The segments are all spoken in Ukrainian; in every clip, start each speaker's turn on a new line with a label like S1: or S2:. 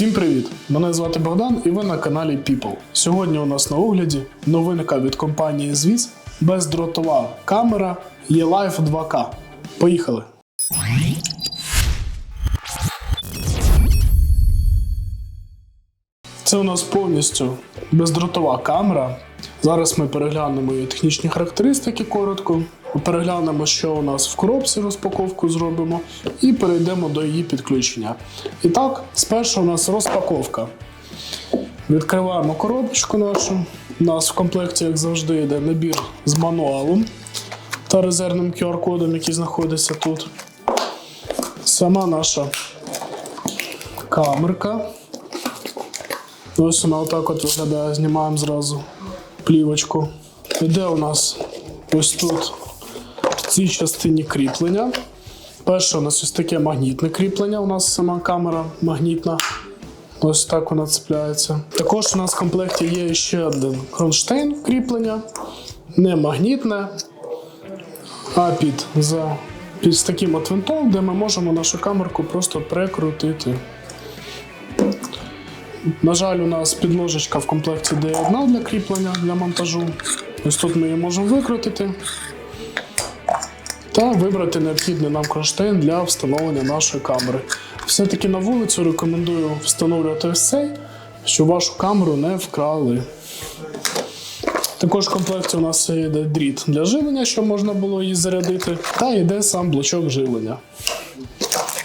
S1: Всім привіт! Мене звати Богдан і ви на каналі People. Сьогодні у нас на огляді новинка від компанії Zwiz бездротова камера E-Life 2K. Поїхали! Це у нас повністю бездротова камера. Зараз ми переглянемо її технічні характеристики коротко. Переглянемо, що у нас в коробці розпаковку зробимо, і перейдемо до її підключення. І так, спершу у нас розпаковка. Відкриваємо коробочку нашу. У нас в комплекті, як завжди, йде набір з мануалом та резервним QR-кодом, який знаходиться тут. Сама наша камерка. Ось вона отак от виглядає, знімаємо зразу плівочку. Іде у нас ось тут цій частині кріплення. Перше у нас ось таке магнітне кріплення. У нас сама камера магнітна. Ось так вона цепляється. Також у нас в комплекті є ще один кронштейн кріплення. Не магнітне, а під, за, під таким от винтом, де ми можемо нашу камерку просто прикрутити. На жаль, у нас підложечка в комплекті йде одна для кріплення для монтажу. Ось тут ми її можемо викрутити та вибрати необхідний нам кронштейн для встановлення нашої камери. Все-таки на вулицю рекомендую встановлювати ось цей, щоб вашу камеру не вкрали. Також в комплекті у нас йде дріт для живлення, щоб можна було її зарядити, та йде сам блочок живлення.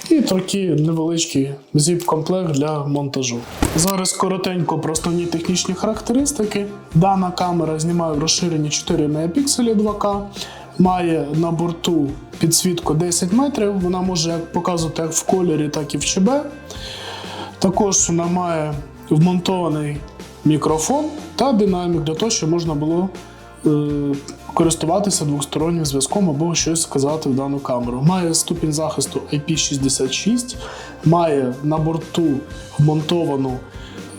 S1: І такий невеличкий зіп-комплект для монтажу. Зараз коротенько про основні технічні характеристики. Дана камера знімає в розширенні 4 мегапікселі 2К, має на борту підсвітку 10 метрів. Вона може показувати як в кольорі, так і в ЧБ. Також вона має вмонтований мікрофон та динамік для того, щоб можна було е, користуватися двостороннім зв'язком або щось сказати в дану камеру. Має ступінь захисту IP66, має на борту вмонтовану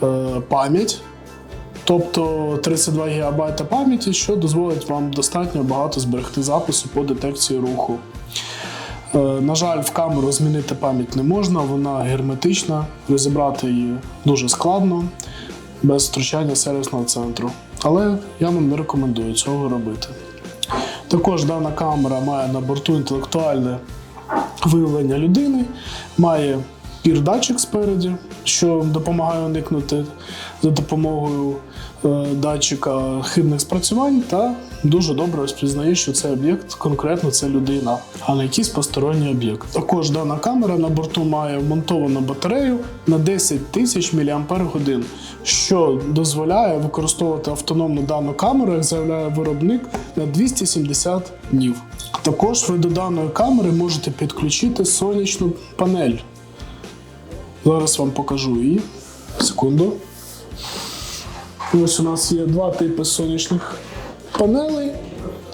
S1: е, пам'ять, тобто 32 ГБ пам'яті, що дозволить вам достатньо багато зберегти запису по детекції руху. Е, На жаль, в камеру змінити пам'ять не можна, вона герметична, розібрати її дуже складно, без втручання сервісного центру. Але я вам не рекомендую цього робити. Також дана камера має на борту інтелектуальне виявлення людини, має пір-датчик спереді, що допомагає уникнути за допомогою е, датчика хибних спрацювань, та дуже добре розпізнає, що цей об'єкт конкретно це людина, а не якийсь посторонній об'єкт. Також дана камера на борту має вмонтовану батарею на 10 тисяч мАч, що дозволяє використовувати автономну дану камеру, як заявляє виробник, на 270 днів. Також ви до даної камери можете підключити сонячну панель. Зараз вам покажу її. Секунду. Ось у нас є два типи сонячних панелей.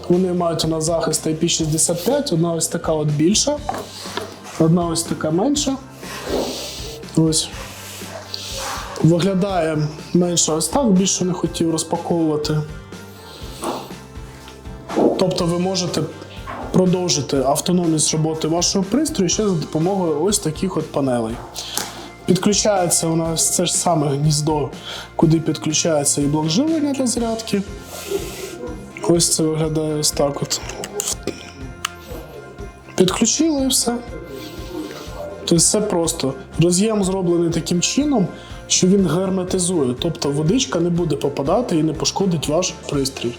S1: Вони мають у нас захист IP65, одна ось така от більша, одна ось така менша. Ось. Виглядає менше ось так, більше не хотів розпаковувати. Тобто ви можете продовжити автономність роботи вашого пристрою ще за допомогою ось таких от панелей. Підключається у нас це ж саме гніздо, куди підключається і блок живлення для зарядки. Ось це виглядає ось так от. Підключили і все. Тобто все просто. Роз'єм зроблений таким чином, що він герметизує, тобто водичка не буде попадати і не пошкодить ваш пристрій.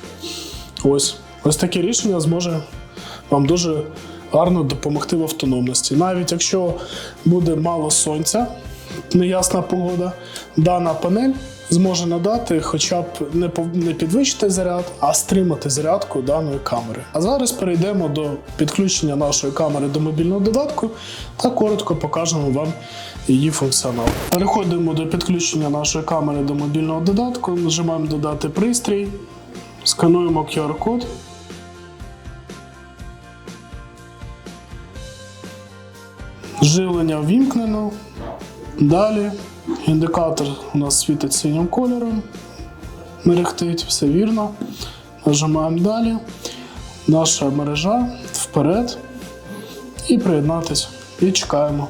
S1: Ось. Ось таке рішення зможе вам дуже гарно допомогти в автономності. Навіть якщо буде мало сонця, неясна погода, дана панель зможе надати хоча б не підвищити заряд, а стримати зарядку даної камери. А зараз перейдемо до підключення нашої камери до мобільного додатку та коротко покажемо вам її функціонал. Переходимо до підключення нашої камери до мобільного додатку, нажимаємо додати пристрій, скануємо QR-код. Живлення ввімкнено. Далі індикатор у нас світить синім кольором. Мерехтить, все вірно. Нажимаємо далі. Наша мережа вперед. І приєднатись. І чекаємо.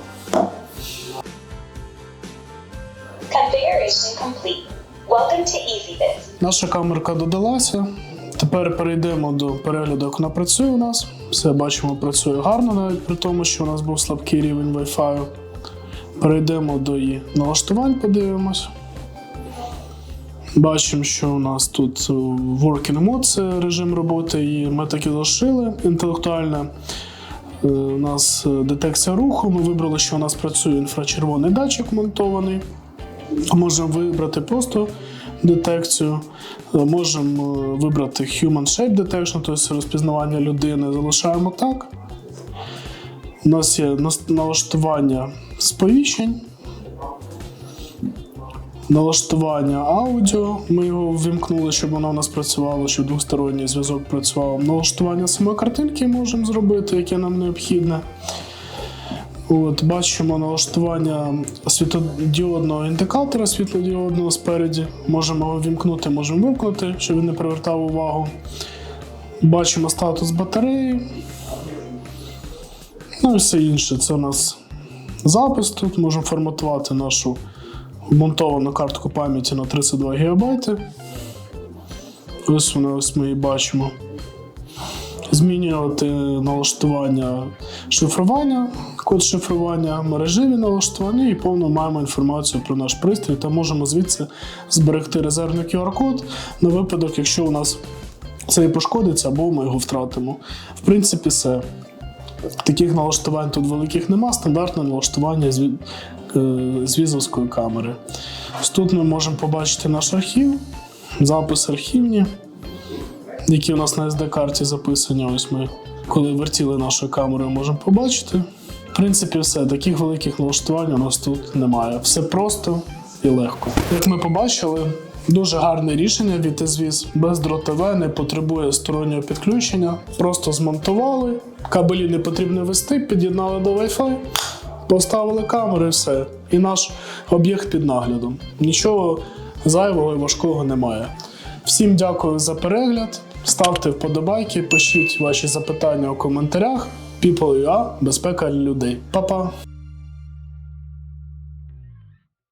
S1: Наша камерка додалася. Тепер перейдемо до перегляду, як вона працює у нас. Все бачимо, працює гарно, навіть при тому, що у нас був слабкий рівень Wi-Fi. Перейдемо до її налаштувань, подивимось. Бачимо, що у нас тут Working Mode це режим роботи, і ми так і залишили інтелектуальне. У нас е, детекція руху. Ми вибрали, що у нас працює інфрачервоний датчик монтований. Можемо вибрати просто детекцію. Е, Можемо е, вибрати Human Shape Detection, тобто розпізнавання людини. Залишаємо так. У нас є налаштування сповіщень. Налаштування аудіо. Ми його ввімкнули, щоб воно у нас працювало, щоб двосторонній зв'язок працював. Налаштування самої картинки можемо зробити, яке нам необхідне. От, бачимо налаштування світлодіодного індикатора світлодіодного спереді. Можемо його вімкнути, можемо вимкнути, щоб він не привертав увагу. Бачимо статус батареї. Ну і все інше. Це у нас запис. Тут можемо форматувати нашу вмонтовану картку пам'яті на 32 ГБ. Ось вона, ось ми її бачимо змінювати налаштування шифрування, код шифрування, мережеві налаштування і повно маємо інформацію про наш пристрій та можемо звідси зберегти резервний QR-код на випадок, якщо у нас цей пошкодиться або ми його втратимо. В принципі, все. Таких налаштувань тут великих нема, стандартне налаштування з, е, з візовської камери. Ось Тут ми можемо побачити наш архів, запис архівні які у нас на SD-карті записані. Ось ми, коли вертіли нашою камерою, можемо побачити. В принципі, все. Таких великих налаштувань у нас тут немає. Все просто і легко. Як ми побачили, дуже гарне рішення від SVIS. Бездротове, не потребує стороннього підключення. Просто змонтували, кабелі не потрібно вести, під'єднали до Wi-Fi, поставили камеру і все. І наш об'єкт під наглядом. Нічого зайвого і важкого немає. Всім дякую за перегляд. Ставте вподобайки, пишіть ваші запитання у коментарях. People.ua – безпека людей. Па-па!